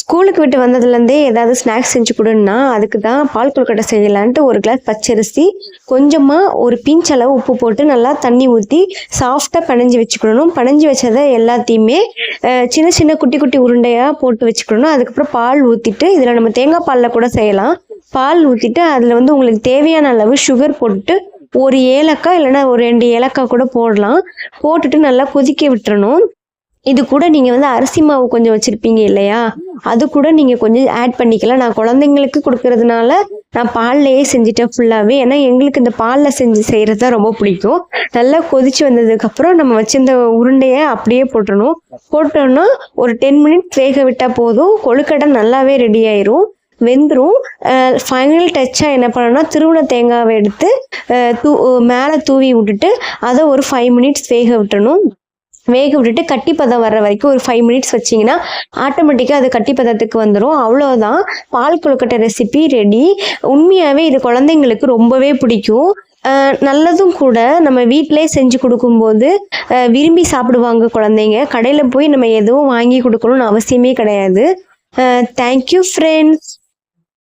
ஸ்கூலுக்கு விட்டு வந்ததுலேருந்தே ஏதாவது ஸ்நாக்ஸ் செஞ்சு கொடுன்னா அதுக்கு தான் பால் கொழுக்கட்டை செய்யலான்ட்டு ஒரு கிளாஸ் பச்சரிசி கொஞ்சமாக ஒரு பிஞ்ச் அளவு உப்பு போட்டு நல்லா தண்ணி ஊற்றி சாஃப்டாக பனைஞ்சி வச்சுக்கணும். பனைஞ்சி வச்சதை எல்லாத்தையுமே சின்ன சின்ன குட்டி குட்டி உருண்டையாக போட்டு வச்சுக்கணும். அதுக்கப்புறம் பால் ஊற்றிட்டு இதில் நம்ம தேங்காய் பாலில் கூட செய்யலாம். பால் ஊற்றிட்டு அதில் வந்து உங்களுக்கு தேவையான அளவு சுகர் போட்டுட்டு ஒரு ஏலக்காய் இல்லைன்னா ஒரு ரெண்டு ஏலக்காய் கூட போடலாம். போட்டுட்டு நல்லா கொதிக்க விட்டுறணும். இது கூட நீங்கள் வந்து அரிசி மாவு கொஞ்சம் வச்சுருப்பீங்க இல்லையா? அது கூட நீங்கள் கொஞ்சம் ஆட் பண்ணிக்கலாம். நான் குழந்தைங்களுக்கு கொடுக்கறதுனால நான் பால்லையே செஞ்சுட்டேன் ஃபுல்லாகவே ஏன்னா எங்களுக்கு இந்த பாலில் செஞ்சு செய்கிறது தான் ரொம்ப பிடிக்கும். நல்லா கொதிச்சு வந்ததுக்கப்புறம் நம்ம வச்சிருந்த உருண்டையை அப்படியே போட்டணும் போட்டோன்னா ஒரு டென் மினிட்ஸ் வேக விட்டால் போதும். கொழுக்கட்டை நல்லாவே ரெடி ஆயிரும். வெந்துடும் ஃபைனல் டச்சாக என்ன பண்ணணும்னா திருவண்ண தேங்காவை எடுத்து தூ மேலே தூவி விட்டுட்டு அதை ஒரு ஃபைவ் மினிட்ஸ் வேக விட்டணும் வேக விட்டுட்டு கட்டி பதம் வர்ற வரைக்கும் ஒரு ஃபைவ் மினிட்ஸ் வச்சிங்கன்னா ஆட்டோமேட்டிக்காக அது கட்டி பதத்துக்கு வந்துடும் அவ்வளோதான் பால் கொழுக்கட்டை ரெசிபி ரெடி உண்மையாகவே இது குழந்தைங்களுக்கு ரொம்பவே பிடிக்கும். நல்லதும் கூட நம்ம வீட்டிலே செஞ்சு கொடுக்கும்போது விரும்பி சாப்பிடுவாங்க குழந்தைங்க. கடையில் போய் நம்ம எதுவும் வாங்கி கொடுக்கணும்னு அவசியமே கிடையாது. Thank you friends